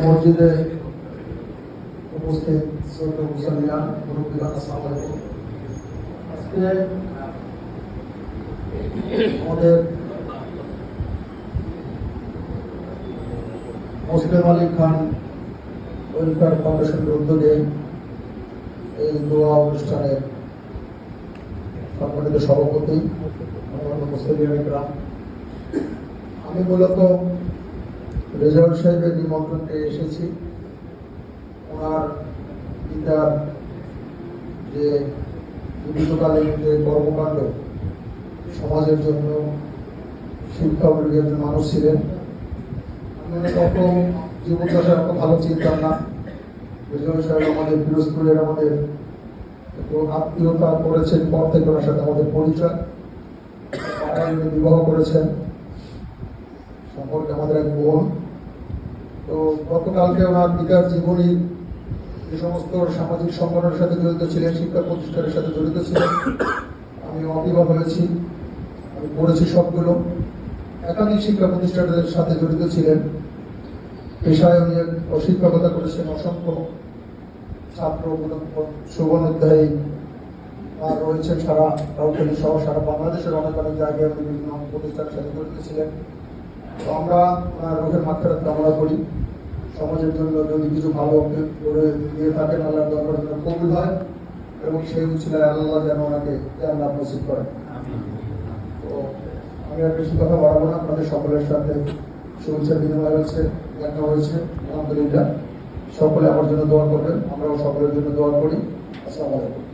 মসজিদে উপস্থিত আমাদের মুসলিম আলী খান ওয়েলফেয়ার ফাউন্ডেশনের উদ্যোগে এই দোয়া অনুষ্ঠানের সম্মানিত সভাপতি মুসলিম ইকরাম আমি মূলত রেজাউল সাহেবের নিমন্ত্রণে এসেছি। ওনার পিতার যে জীবিতকালীন যে কর্মকাণ্ড, সমাজের জন্য, শিক্ষা একজন মানুষ ছিলেন। আমি অনেক অত জীবনদশায় অত ভালো চিনতাম না। রেজাউল সাহেব আমাদের পিরোজপুরের আমাদের আত্মীয়তা করেছেন, পর সাথে আমাদের পরিচয়। বিবাহ করেছেন। সম্পর্কে আমাদের এক বোন। তো গতকালকে ওনার পিতার জীবনী যে সমস্ত সামাজিক সংগঠনের সাথে জড়িত ছিলেন, শিক্ষা প্রতিষ্ঠানের সাথে জড়িত ছিলেন, আমি অবিবাহ হয়েছি, আমি পড়েছি সবগুলো। একাধিক শিক্ষা প্রতিষ্ঠানের সাথে জড়িত ছিলেন। পেশায় উনি অশিক্ষকতা করেছেন, অসংখ্য ছাত্র সুবর্ণ অধ্যায়ী আর রয়েছেন সারা রাউখালী সহ সারা বাংলাদেশের অনেক অনেক জায়গায় উনি বিভিন্ন প্রতিষ্ঠানের সাথে জড়িত ছিলেন। আমরা রোগের মাত্রা কামনা করি। সমাজের জন্য যদি কিছু ভালো করে দিয়ে থাকেন আল্লাহ দরবার যেন কবুল হয় এবং সেই উচিলায় আল্লাহ যেন ওনাকে জান্নাত নসিব করেন। তো আমি আর বেশি কথা বাড়াবো না, আপনাদের সকলের সাথে শুভেচ্ছা বিনিময় হয়েছে দেখা হয়েছে, আলহামদুলিল্লাহ। সকলে আমার জন্য দোয়া করবেন, আমরাও সকলের জন্য দোয়া করি। আসসালামু আলাইকুম।